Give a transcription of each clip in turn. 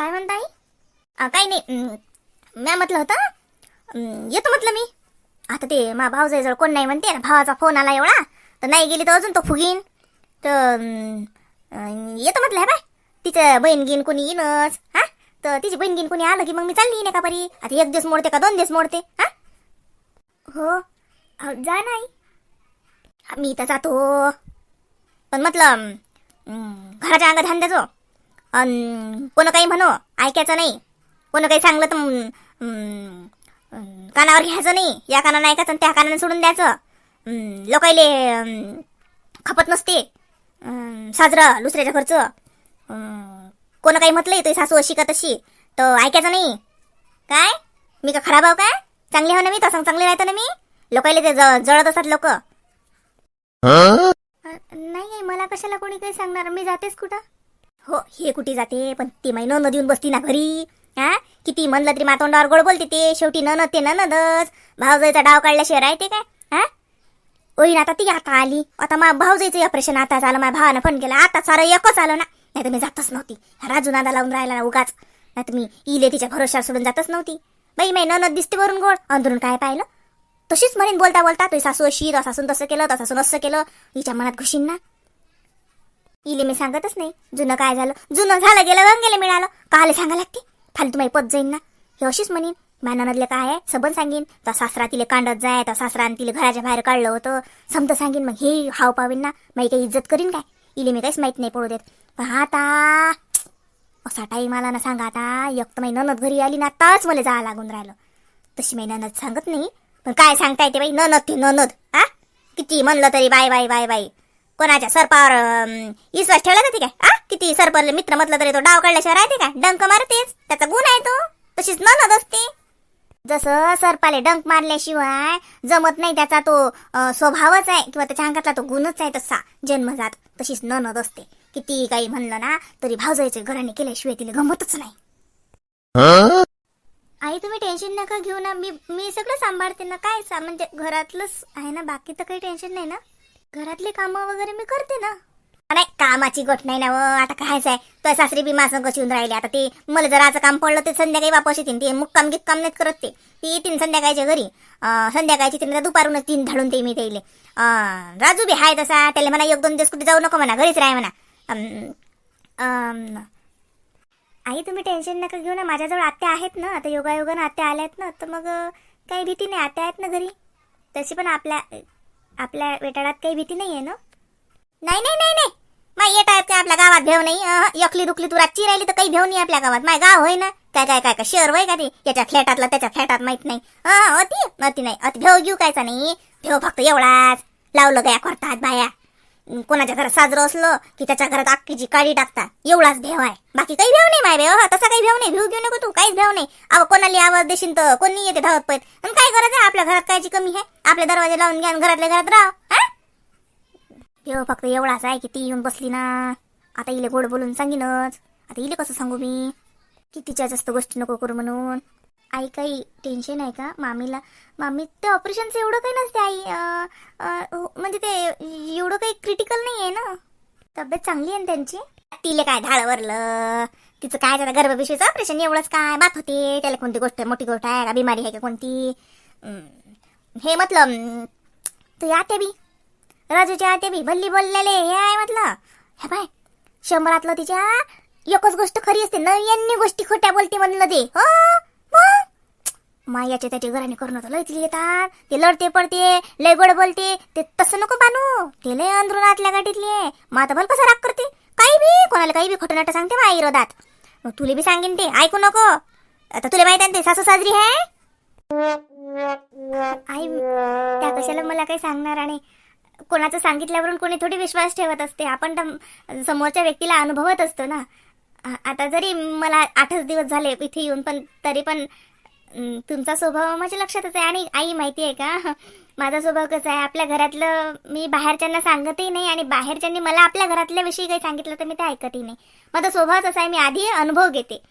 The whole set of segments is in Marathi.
काय म्हणताय? अं, काही नाही. म्या म्हटलं होतं येतो म्हटलं मी. आता ते मा भाऊजाईजवळ कोण नाही म्हणते भावाचा फोन आला एवढा तर नाही गेली तर अजून तो फुगीन. तर येतो म्हटलं बाय. तिचं बहीण गिन कोणी येईनच हा? तर तिची बहीण गिन कोणी आलं की मग मी चालली येईन का परी. आता एक दिवस मोडते का दोन दिवस मोडते हा? हो. जा नाही. मी तर जातो. पण म्हटलं घराच्या अंगात ध्यान द्याचो अन कोण काही म्हणो ऐकायचं नाही. कोण काही सांगलं तर कानावर घ्यायचं नाही. या कानानं ऐकायचं आणि त्या कानानं सोडून द्यायचं. लोकायले खपत नसते. साजरं दुसऱ्याच्या घरचं. कोण काही म्हटलंय तुझी सासू अशी का तशी. तर ऐकायचं नाही. काय? मी का खराब आहो काय? चांगली हो ना मी? तसं चांगली राहतो ना मी? लोकायले ते जळत असतात लोक. नाही मला कशाला कोणी काही सांगणार? मी जातेच कुठं? हो हे कुठे जाते? पण ती माही नंद देऊन बसती ना घरी. हा? किती म्हणलं तरी मातोंडावर गोड बोलते ते. शेवटी ननद ते ननदच भावजाईचा डाव काढल्याशिवाय राहते काय? हा? होईन आता ती आता आली. आता मा भाऊजाईचं ऑपरेशन आता झालं. माझ्या भावानं फोन केला. आता सारं एकच आलं ना. नाही तर मी जातच नव्हती. राजू नादा लावून राहिला ना उगाच. नाही तर मी इले तिच्या भरोशावर सोडून जातच नव्हती. बाई माई ननद दिसते वरून गोड. अंदरून काय पाहिलं? तशीच म्हणेन बोलता बोलता तुझी सासू अशी तसासून तसं केलं तसासून असं केलं. हिच्या मनात घुशीन ना. इले मी सांगतच नाही. जुनं काय झालं? जुनं झालं गेलं गंग गेलं मिळालं. काले सांगा लागते. फालतू माही पत जाईन ना. हे अशीच म्हणेन मॅनानदले काय आहे? सबन सांगेन. तर सासरा तिले कांडत जाय तर सासरा तिले घराच्या बाहेर काढलं होतं. समजा सांगेन मग हे हाव पावेन ना. माही काही इज्जत करीन काय? इले मी काहीच माहीत नाही पडू देत. पण आता. असा टाईम आला ना सांगा आता. एक तर माही ननद घरी आली ना आताच मला जावं लागून राहिलं. तशी माही ननद सांगत नाही. पण काय सांगता येते बाई? ननद ते ननद. आ? किती म्हणलं तरी बाय बाय बाय बाय कोणाच्या सरपावर विश्वास ठेवला का काय आ? किती सरपरले मित्र म्हटलं तरी तो डाव काढल्याशिवाय राहते का? डंक मारतेच. त्याचा गुण आहे तो. तशीच ननद असते. जसं सरपाले डंक मारल्याशिवाय जमत नाही त्याचा तो स्वभावच आहे. किंवा त्याच्या अंगातला तो गुणच आहे तसा. जन्मजात तशीच ननद असते. किती काही म्हणलं ना तरी भावजाईचे घराने केल्याशिवाय तिला गमतच नाही. आई तुम्ही टेन्शन नका घेऊ ना. मी मी सगळं सांभाळते ना. काय सा म्हणजे घरातलंच आहे ना. बाकी तर काही टेन्शन नाही ना. घरातले कामं वगैरे मी करते ना. नाही कामाची गोट नाही ना व आता कायच आहे. तर सासरी बी माझं कशी येऊन राहिली. आता ते मला जर आज काम पडलं ते संध्याकाळी वापस येतील. ते मुक्काम गिक्काम नाहीत करत ते. ती येतील संध्याकाळच्या घरी. संध्याकाळची तिने दुपारूनच तीन धाडून ते मी त्याले. राजू बी आहे तसा. त्याला म्हणा एक दोन दिवस कुठे जाऊ नको म्हणा. घरीच राह म्हणा. आई तुम्ही टेन्शन नका घेऊ ना. माझ्याजवळ आत्या आहेत ना. आता योगायोगानं आत्या आल्या आहेत ना. तर मग काही भीती नाही. आत्या आहेत ना घरी. तशी पण आपल्या आपल्या वेटाळात काही भीती नाही आहे ना? नाही नाही नाही नाही. माय येत आहेत का आपल्या गावात भेव नाही. एकली दुखली तू रातची राहिली तर काही भेव नाही आपल्या गावात. माय गाव होय ना? काय काय काय काय शहर होय का ते? याच्या फ्लॅटातला त्याच्या फ्लॅटात माहीत नाही. अति अति नाही. अति भेव घेऊ कायचा नाही. भेव फक्त एवढाच. लावलं गया करतात बाया. कोणाच्या घरात साजरं असलं की त्याच्या घरात अख्खीची काळी टाकतात. एवढाच भेव आहे. बाकी काही भेव नाही माय भेव हा, तसा काही भेव नाही. भेव घेऊ नको तू. काहीच भेव नाही. अव कोणाला आवाज देशील तर कोणी येते धावत पैत आणि काय गरज आहे? आपल्या घरात कायची कमी आहे. आपले दरवाजे लावून घ्या घरातल्या घरात राहा. हा? देव फक्त एवढाच आहे की ती येऊन बसली ना. आता इले गोड बोलून सांगीनच. आता इले कसं सांगू मी? की तिच्या जास्त गोष्टी नको करू म्हणून. आई काही टेन्शन आहे का? मामीला. मामी ते ऑपरेशनचं एवढं काही नसते आई. हो, म्हणजे ते एवढं काही क्रिटिकल नाही आहे ना? तब्येत चांगली आहे ना त्यांची? तिले काय धाड वरलं? तिचं काय त्याला गर्भपिशवीचं ऑपरेशन एवढंच काय? बात होते. त्याला कोणती गोष्ट मोठी गोष्ट आहे का? बिमारी आहे का कोणती? हे म्हटलं तू आते बी राजूच्या आते बी भल्ली बोललेले हे आहे म्हटलं. हे बाय शंभरातलं तिच्या एकच गोष्ट खरी असते. नव्याण्णव गोष्टी खोट्या बोलते म्हणलं ते. हो? मायाच्या त्याच्या घराने करून तर लय येतात. ते लढते पडते लय गोड बोलते. ते तसं नको बानू. ते लय अंदरून गाठीतले माता आता भल कसा राग करते. काही बी कोणाला काही बी खोटं सांगते मा विरोधात. मग तुले बी सांगेन ते. ऐकू नको. आता तुला माहीत आहे ना ते सासू साजरी आहे? आई त्या कशाला मला काही सांगणार आणि कोणाचं सांगितल्यावरून कोणी थोडी विश्वास ठेवत असते. आपण समोरच्या व्यक्तीला अनुभवत असतो ना. आता जरी मला आठच दिवस झाले इथे येऊन पण तरी पण तुमचा स्वभाव माझ्या लक्षातच आहे. आणि आई माहिती आहे का? माझा स्वभाव कसा आहे? आपल्या घरातलं मी बाहेरच्यांना सांगतही नाही आणि बाहेरच्यांनी मला आपल्या घरातल्याविषयी काही सांगितलं तर मी ते ऐकतही नाही. माझा स्वभावच असा आहे मी आधी अनुभव घेते.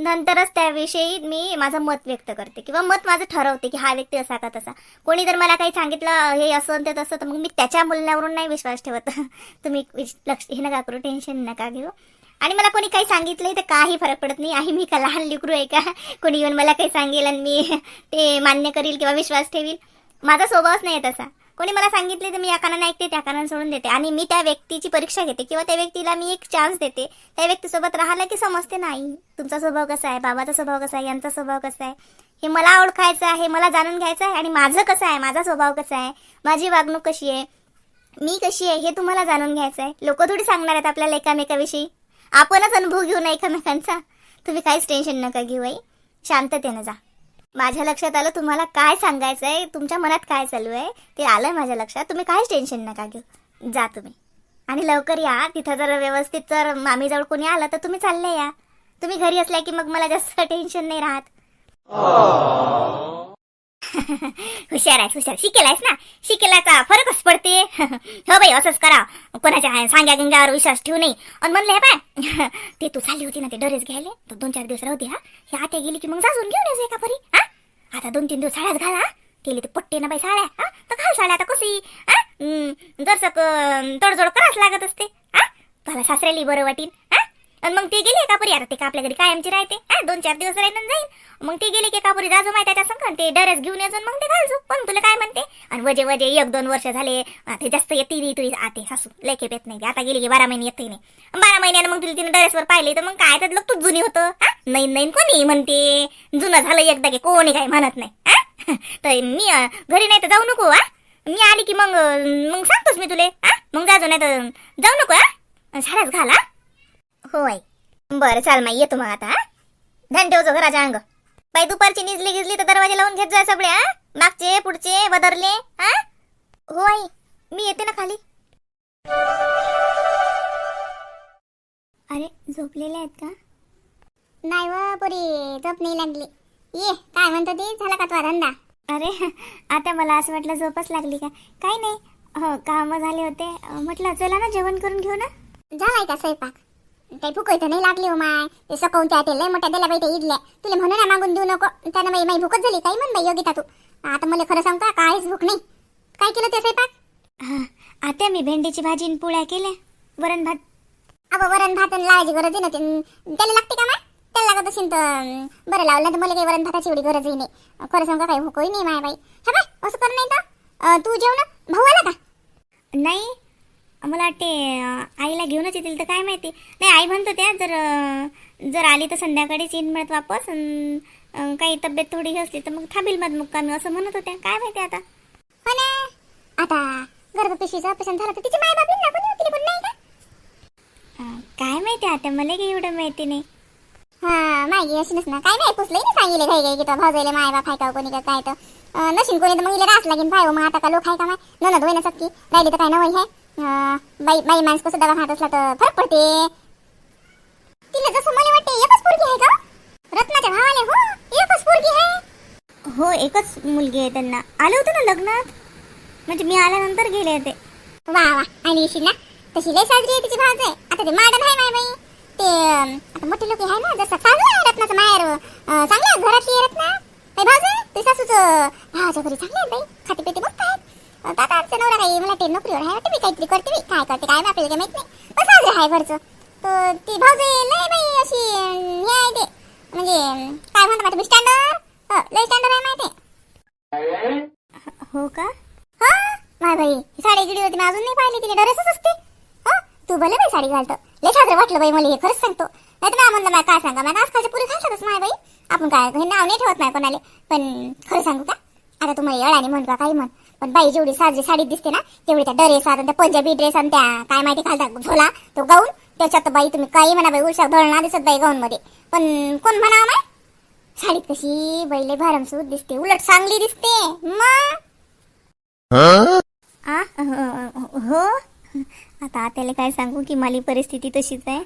नंतरच त्याविषयी मी माझं मत व्यक्त करते किंवा मत माझं ठरवते की हा व्यक्ती असा का तसा. कोणी जर मला काही सांगितलं हे असं ते तसं तर मग मी त्याच्या बोलण्यावरून नाही विश्वास ठेवत. तुम्ही लक्ष हे नका करू टेन्शन नका घेऊ. आणि मला कोणी काही सांगितलंय तर काही फरक पडत नाही. आहे मी का लहान लेकरू आहे का? कोणी येऊन मला काही सांगेल आणि मी ते मान्य करील किंवा विश्वास ठेवील? माझा स्वभावच नाही आहे तसा. कोणी मला सांगितले तर मी या कानाने ऐकते त्या कानाने सोडून देते. आणि मी त्या व्यक्तीची परीक्षा घेते किंवा त्या व्यक्तीला मी एक चान्स देते. त्या व्यक्तीसोबत राहायला की समजते नाही तुमचा स्वभाव कसा आहे? बाबाचा स्वभाव कसा आहे? यांचा स्वभाव कसा आहे? हे मला ओळखायचं आहे मला जाणून घ्यायचं आहे आणि माझं कसं आहे? माझा स्वभाव कसा आहे? माझी वागणूक कशी आहे? मी कशी आहे? हे तुम्हाला जाणून घ्यायचं आहे. लोक थोडी सांगणार आहेत आपल्याला एकामेकाविषयी. आपणच अनुभव घेऊ ना एकमेकांचा तुम्ही काहीच टेन्शन नका घेऊ आई शांततेनं जा. माझ्या लक्षात आलं तुम्हाला काय सांगायचं आहे तुमच्या मनात काय चालू आहे ते आलंय माझ्या लक्षात. तुम्ही काहीच टेन्शन नका घेऊ. जा तुम्ही. आणि लवकर या. तिथं जर व्यवस्थित जर मामीजवळ कोणी आलं तर तुम्ही चालले या. तुम्ही घरी असल्या की मग मला जास्त टेन्शन नाही राहत. Oh. हुशार आहेस हुशार. शिकेलायस आहेस ना? शिकेलाचा फरकच पडते? हो बाई असंच करा. कोणाच्या सांग्या गंगावर विश्वास ठेवू नये. आणि म्हणलं हे पाय ते तू चालली होती ना ते डरेस घ्यायले? तर दोन चार दिवस राहू दे हा? हे आता गेली की मग जाजून घेऊन यायचं एका परी हा? आता दोन तीन दिवस साड्याच घाला केली ते पट्टे ना बाई साड्या हा? तर घाल साड्या आता कशी हा? जरसक तडजोड कराच लागत असते हा? मला सासऱ्याला बरं वाटीन. आणि मग ते गेले एकापुरी. आता ते का आपल्या घरी कायमची राहते? हा दोन चार दिवस राहिलं आणि जाईल मग ते गेले की एकापुरी परी जाजू माहिती त्याच्या संग ते डरस घेऊन येजून मग ते घालजो. पण तुला काय म्हणते? आणि वजे वजे एक दोन वर्ष झाले ते जास्त येते तुझी आते सासू. लेखे येत नाही आता गेली की बारा महिने येते नाही. बारा महिन्यानं मग तुला तिने ड्रेसवर पाहिले तर मग काय? तर तू जुनी होतं. हा? नाही नाही कोणी म्हणते. जुनं झालं एकदा की कोणी काय म्हणत नाही. हा? तर मी घरी नाही तर जाऊ नको हा? मी आली की मग मग सांगतोच मी तुले. हा? मग जाजो नाही तर जाऊ नको हा? साड्याच घाल हा? होय. बरं चाल माई येतो मग आता हा? ध्यान ठेवतो घराच्या अंग. बाई दुपारची निजली गिजली तर दरवाजे लावून घेत जाय सगळे हा? मागचे पुढचे बदरले हा? आई मी येते ना खाली. अरे झोपलेले आहेत का? नाही व पुरी झोप नाही लागली. ये काय म्हणतो ते? झाला का तुझा धंदा? अरे आता मला असं वाटलं झोपच लागली का? काही नाही. हो काम झाले होते. म्हटलं चला ना जेवण करून घेऊ ना. झालाय का स्वयंपाक? काही भूक तर नाही लागली हो माय. ते सकवून त्या लय मोठ्या दिल्या बाई ते इडल्या. तुला म्हणू ना मागून देऊ नको. त्यानं बाई माई भूकच झाली. काही म्हण बाई योगिता तू? आता मला खरं सांगता काहीच भूक नाही. काय केलं ते स्वयंपाक? आता मी भेंडीची भाजी आणि पोळ्या केल्या. वरण भात. अगं वरण भात लावायची गरज आहे ना त्याला लागते का माय? त्याला लागत असेल तर बरं लावलं तर मला काही वरण भाताची एवढी गरजही नाही. खरं सांगा काही भूकही नाही माय बाई. हा बाय असं कर नाही तर. तू जेवण? भाऊ आला का? नाही मला वाटते आईला घेऊनच येतील तर काय माहिती. नाही आई म्हणत होत्या जर जर आली तर संध्याकाळीच येईन म्हणत वापस काही तब्येत थोडी हे असली तर मग थांबील मग मुक्कामी असं म्हणत होत्या. काय माहिती आता. हो ना आता गर्भपिशवीचं ऑपरेशन झालं तर तिची माय बाबी पण नाही का? काय माहिती आता मला काही एवढं माहिती नाही. हा मागे अशीनच ना काय नाही पुसलंय ना सांगितले काही काही की तो भाऊ माय बाप आहे का कोणी का काय तर. नशीन कोणी तर मग इले रास लागेल. पाय मग आता का लोक आहे का माय? ननद होय ना सक्की राहिली तर काय नवई आहे? बाई बाई माणूस कसं दवाखान्यात असला तर फरक पडते. तिला जसं मला वाटते एकच पोरगी आहे का? रत्नाच्या भावाले हो एकच पोरगी आहे. हो एकच मुलगी आहे त्यांना. आले होते ना लग्नात? म्हणजे मी आल्यानंतर गेले होते. वा वा आणि ना तशी लय साजरी आहे तिची भाज आहे आता ते मॉडर्न आहे माय बाई. ते आता मोठे लोक आहे ना जसं चांगलं आहे रत्नाचं माहेर चांगलं घरातली आहे रत्ना. बाई भाऊज ते सासूचं भावाच्या घरी चांगले आहे बाई. खाते पिते मस्त आता आमचा नवरा काही मला ते नोकरीवर आहे वाटतं मी काहीतरी करते मी काय करते काय आपल्याला काही माहीत नाही. पण साजरं आहे घरचं तर ती भाऊज लय बाई अशी हे आहे ते. म्हणजे काय म्हणतात तुम्ही स्टँडर्ड लय स्टँडर्ड आहे माहिती. हो का? हा माय बाई ही साडी गिडी होती मी अजून नाही पाहिली तिने ड्रेसच असते. हा तू भले बाई साडी घालतो. लय साजरं वाटलं बाई मला हे खरंच सांगतो. नाही तर म्हणलं मला काय सांगा मला आजकालच्या पुरी घालतातच माय बाई. आपण काय हे नाव नाही ठेवत नाही कोणाले. पण खरं सांगू का? आता तुम्हाला येळाने म्हण का काही म्हण. पण बाई जेवढी साजरी साडी दिसते ना तेवढी त्या ड्रेस आणि त्या पंजाबी ड्रेस आणि त्या काय माहिती घालतात झोला तो गाऊन त्याच्यात बाई तुम्ही काही म्हणा बाई उषा धळणा दिसत बाई गाऊन मध्ये पण कोण म्हणावं माय? साडीत कशी बैले भारमसूत दिसते उलट चांगली दिसते. मग? हो? आता त्याला काय सांगू की माली परिस्थिती तशीच आहे.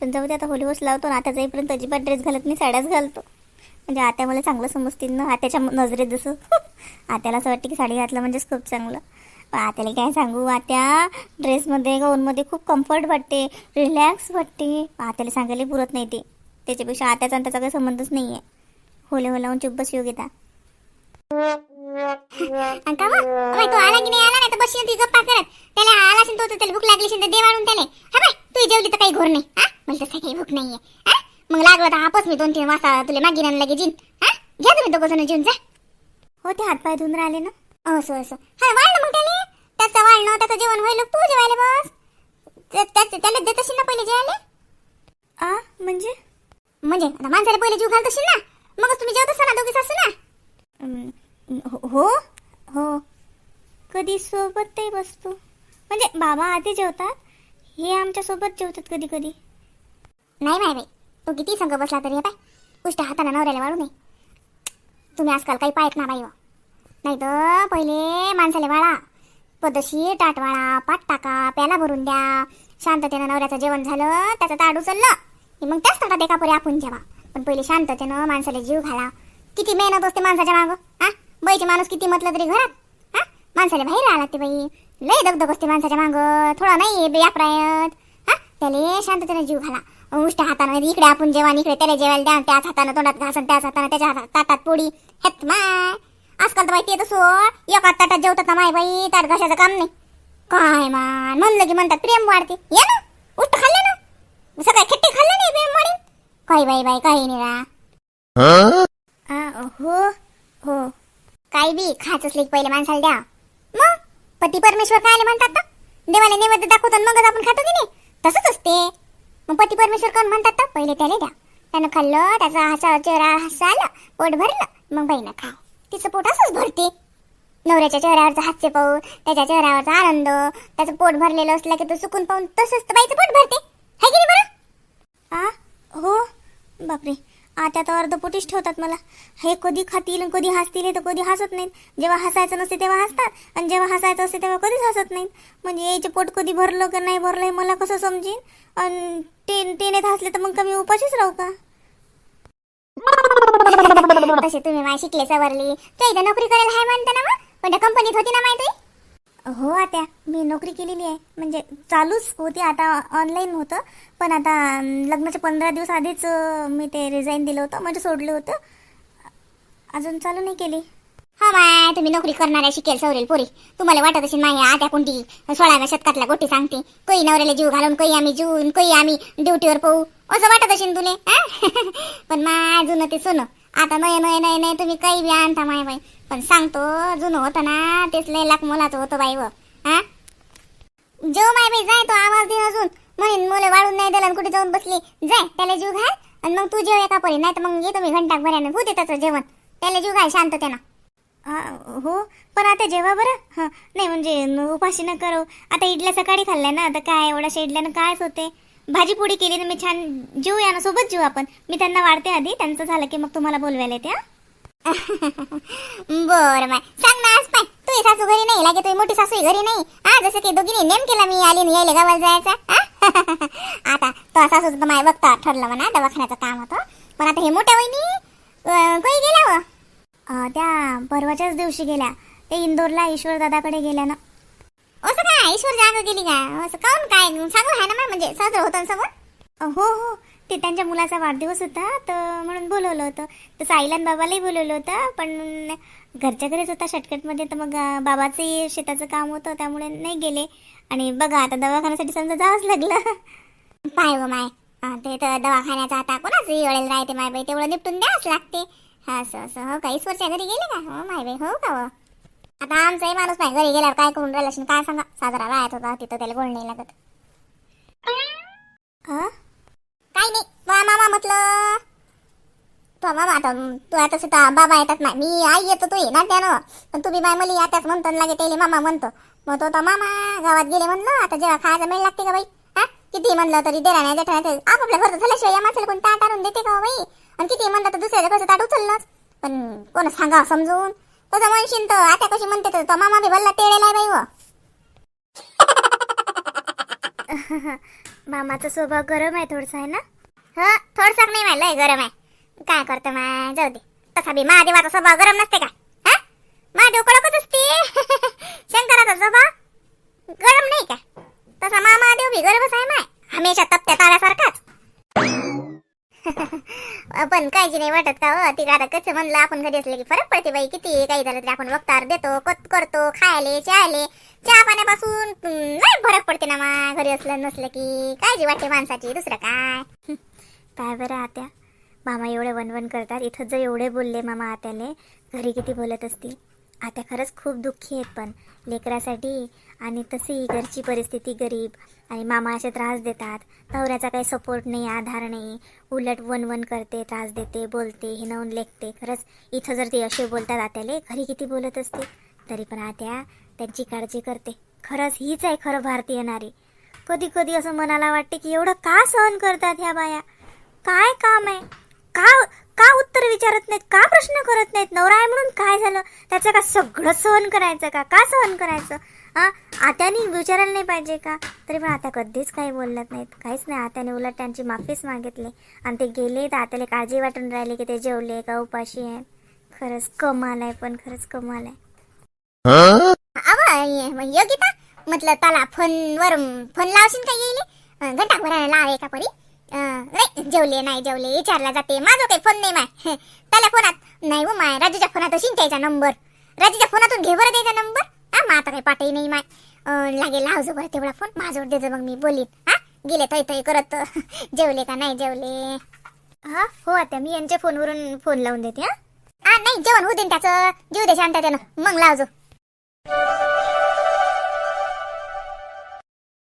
पण जाऊ दे आता होली होस लावतो ना आता जाईपर्यंत अजिबात ड्रेस घालत नाही साड्याच घालतो. म्हणजे आत्या मला चांगलं समजतील ना आत्याच्या नजरेत जसं. आत्याला असं वाटतं की साडी घातलं म्हणजेच खूप चांगलं. पण आत्याला काय सांगू आत्या ड्रेसमध्ये गाऊनमध्ये खूप कम्फर्ट वाटते रिलॅक्स वाटते. आत्याला सांगायला पुरत नाही ते. त्याच्यापेक्षा आत्याचा आणि त्याचा काही संबंधच नाही आहे होले हो लावून चुप बस योगिता. अंका मग? तो आला की नाही आला नाही तर बसशील ती गप्पा करत. त्याला आला असेल तो तर त्याला भूक लागली असेल तर दे वाढून त्याला. हा बाय तू जेवली तर काही घोर नाही. हा? मला तसं काही भूक नाहीये. हा? मग लागलं तर आपस मी दोन तीन वाजता तुला मागीन आणि लगे जीन हा? घ्या तुम्ही दोघं जण जेवून जा. हो ते हातपाय धुवून राहिले ना. असं असं. हा वाढ ना मग त्याने त्याचं वाढणं त्याचं जेवण व्हायला तू जेवायला बस. त्या- त्या- त्याला देत असेल ना पहिले जेवायला? आ म्हणजे? म्हणजे आता माणसाला पहिले जीव घालत असेल ना? मगच तुम्ही जेवत असाल ना दोघी सासू ना? हो हो कधी सोबतही बसतो. म्हणजे बाबा आधी जेवतात हे आमच्यासोबत जेवतात कधी कधी नाही माय बाई. तो किती संघ बसला तरी हे पाय. उष्ट हाताने नवऱ्याला वाळू नये. तुम्ही आजकाल काही पाहत ना बाई हो. नाही तर पहिले माणसाले वाळा. पदशी ताट वाळा पाट टाका प्याला भरून द्या. शांततेनं नवऱ्याचं जेवण झालं त्याचं ताट उचललं. मग त्याच ताटात एका पुरे आपण जेवा पण पहिले शांततेनं माणसाला जीव घाला. किती मेहनत असते माणसाच्या मागं हा? बाईचे माणूस किती म्हटलं तरी घरात हा? माणसाला बाहेर राहा लागते बाई. लय दगदग असते माणसाच्या मागं. थोडा नाही बेअप्रयत हा? त्याला शांततेनं जीव घाला. उष्ट हातानं म्हणजे इकडे आपण जेवण इकडे त्याला जेवायला द्या त्याच हातानं तोंडात घासन त्याच हातानं त्याच्या हातात ताटात पोळी हेत माय. आजकाल तर माहिती येतं सो एका ताटात जेवतात ना माय बाई ताट घासाचं काम नाही. काय मान म्हणलं की म्हणतात प्रेम वाढते. ये ना उष्ट खाल्ले ना. सगळ्या खट्टे खाल्ले नाही प्रेम वाढीन. काही बाई बाई काही नाही रा हो हो. काही बी खायचं असले की पहिले माणसाला द्या. मग? पती परमेश्वर काय म्हणतात ना? देवाला नैवेद्य दाखवतात मगच आपण खातो की नाही? तसंच असते. मग पती परमेश्वर कोण म्हणतात तर? पहिले त्याला द्या. त्यानं खाल्लं त्याचा हसा चेहरा हसा आला पोट भरलं मग बहिणं खाय. तिचं पोट असंच भरते. नवऱ्याच्या चेहऱ्यावरचं हास्य पाहून त्याच्या चेहऱ्यावरचा आनंद त्याचं पोट भरलेलं असलं की तो सुकून पाहून तसंच तर बाईचं पोट भरते. हाय की नाही बरं? आ? हो? बापरे. आता तर अर्धपोटीच ठेवतात मला. हे कधी खातील कधी हसतील हे तर कधी हसत नाहीत. जेव्हा हसायचं नसते तेव्हा हसतात आणि जेव्हा हसायचं असते तेव्हा कधीच हसत नाहीत. म्हणजे याचे पोट कधी भरलं का नाही भरलं हे मला कसं समजेन? आणि ते ते नाही हसले तर मग कमी उपाशीच राहू का? तसे तुम्ही माय शिकले सवरली. तू इथं नोकरी करायला हाय म्हणता ना मग? पण त्या कंपनीत होती ना माहिती? हो आता मी नोकरी केलेली आहे. म्हणजे चालूच होती आता ऑनलाईन होतं. पण आता लग्नाच्या पंधरा दिवस आधीच मी ते रिझाईन दिलं होतं म्हणजे सोडलं होतं. अजून चालू नाही केली. हो हा माय तुम्ही नोकरी करणाऱ्या शिकेल सवरेल पोरी. तुम्हाला वाटत असेल नाही आता कोणती? सोळाव्या शतकातल्या गोष्टी सांगते. कई नवऱ्याला जीव घालून काही आम्ही जीवन काही आम्ही ड्युटीवर पाहू. असं वाटत असेल तुले पण मा अजून ते सोनं. आता नये नये नये नये तुम्ही काही बी आणता माय बाई. पण सांगतो जुनं होतं ना तेच लय लाख मुलाचं होतं बाई व. हा? जो माय बाई जाय तो आवाज दे अजून. म्हणून मुलं वाढून नाही दिला आणि कुठे जाऊन बसली? जाय त्याला जीव घाल आणि मग तू जेव एका परी नाही तर मग येतो मी घंटा भऱ्यानं होते त्याचं जेवण. त्याला जीव घाल शांत त्यानं. हो पण आता जेव्हा बरं. हां नाही म्हणजे न- उपाशी न करू. आता इडल्या सकाळी खाल्ल्या ना आता काय एवढ्याशा इडल्यानं कायच होते? भाजी पोळी केली तर मी छान जेऊया ना सोबत जेऊ आपण. मी त्यांना वाढते आधी त्यांचं झालं की मग तुम्हाला बोलवायला येते बरं बर माय सांग ना आज पाय तू सासू घरी नाही लागे तुझी मोठी सासू घरी नाही. हा जसं की दोघीने नेम केला मी आली नाही यायला गावाला जायचा आता तो सासूचं तर माय बघता ठरलं म्हणा दवाखान्याचं काम होतं. पण आता हे मोठ्या वहिनी अं, काही गेल्या हो? व त्या परवाच्याच दिवशी गेल्या. ते इंदोरला ईश्वर दादाकडे गेल्या ना. असं काय ईश्वर जाग गेली का? असं काऊन काय? चांगलं आहे ना माय म्हणजे साजरं होतं समोर हो हो. ते त्यांच्या मुलाचा वाढदिवस होता तर म्हणून बोलवलं होतं. साईला आणि बाबालाही बोलवलं होतं पण घरच्या घरीच होता शॉर्टकटमध्ये तर मग बाबाचंही शेताचं काम होतं त्यामुळे नाही गेले. आणि बघा आता दवाखान्यासाठी समजा जावंच लागलं. पाय व माय. ते तर दवाखान्याचा आता कोणाचंही वेळेला राहते माय बाई तेवढं निपटून द्यावंच लागते. हा असं असं. हो का? ईश्वरच्या घरी गेले का? हो माय बाई हो का आता आमचाही माणूस नाही घरी गेल्यावर काय करून राहिला काय सांगा? साजरा राहत होता तिथं त्याला गोड नाही लागत. काय नाही मामा म्हटलं. तो मामा आता तू आता सुद्धा बाबा येतात ना मी आई येतो तू ये ना त्यानं. पण तुम्ही बाय मला आताच म्हणतो लागे त्याला मामा म्हणतो. मग तो तर मामा गावात गेले म्हणलं आता जेव्हा खायचं मेळ लागते का बाई? हा? किती म्हणलं तरी देणार नाही देणार आपापल्या घरचं झाल्याशिवाय या माणसाला कोण ताट आणून देते का हो बाई? आणि किती म्हणलं तर दुसऱ्याच्या कसं ताट उचललंच. पण कोण सांगा समजून? तसं म्हणशील तर आता कशी म्हणते तर तो मामा बी भल्ला तेळेला बाई व. मामाचा स्वभाव गरम आहे थोडसा आहे ना? हा थोडसा नाही माहिती गरम आहे. काय करतो माय जाऊ दे. तसा बी महादेवाचा स्वभाव गरम नसते का? हा? महादेव कडकच असते. शंकराचा स्वभाव गरम नाही का? तसा मामादेव बी गरमच आहे माय. हमेशा तपत्या ताऱ्यासारखाच. पण काळजी नाही वाटत का हो? तिकडे आता कसं म्हणलं आपण घरी असले की फरक पडते बाई किती काही झालं तरी आपण वक्तार देतो कत करतो खायले चहाले चहा पाण्यापासून नाही फरक पडते ना मा घरी असलं नसलं की. काळजी वाटते माणसाची दुसरं काय? काय बरं आत्या? मामा एवढे वनवन करतात इथं जर एवढे बोलले मामा आत्याले घरी किती बोलत असतील? आता खरंच खूप दुःखी आहेत पण लेकरासाठी आणि तशी घरची परिस्थिती गरीब आणि मामा असे त्रास देतात. नवऱ्याचा काही सपोर्ट नाही आधार नाही. उलट वन वन करते त्रास देते बोलते हिनवून लेखते. खरंच इथं जर ते असे बोलतात आत्याले घरी किती बोलत असते तरी पण आत्या त्यांची काळजी करते. खरंच हीच आहे खरं भारतीय नारी. कधी कधी असं मनाला वाटते की एवढं का सहन करतात ह्या बाया? काय काम आहे? का का उत्तर विचारत नाहीत? का प्रश्न करत नाहीत? नवरा आहे म्हणून काय झालं? त्याचं का सगळं सहन करायचं का? का सहन करायचं? हा? आत्याने विचारायला नाही पाहिजे का? तरी पण आता कधीच काही बोलत नाहीत. काहीच नाही. आत्याने उलट त्यांची माफीच मागितली. आणि ते गेले तर आत्याला काळजी वाटून राहिली की ते जेवले. का उपाशी आहे? खरंच कमाल आहे पण खरंच कमाल आहे. योगिता म्हटलं त्याला फोनवर फोन लावशील का येईल? घंटा भरायला लावे का परी नाही जेवले नाही जेवले विचारला जाते. माझं काही फोन नाही माय. त्याला फोनात नाही हो माय राजूच्या फोनात असेल त्याचा नंबर. राजूच्या फोनातून घे बरं त्याचा नंबर. हा मग आता काही पाठही नाही माय. लागेल लावजो बरं तेवढा फोन. माझ्यावर देतो मग मी बोलीन. हा गेले तय तय करत. जेवले का नाही जेवले. हा हो आता मी यांच्या फोनवरून फोन लावून देते हा. हा नाही जेवण होऊ दे त्याचं. जेऊ दे शांत त्यानं मग लावजो.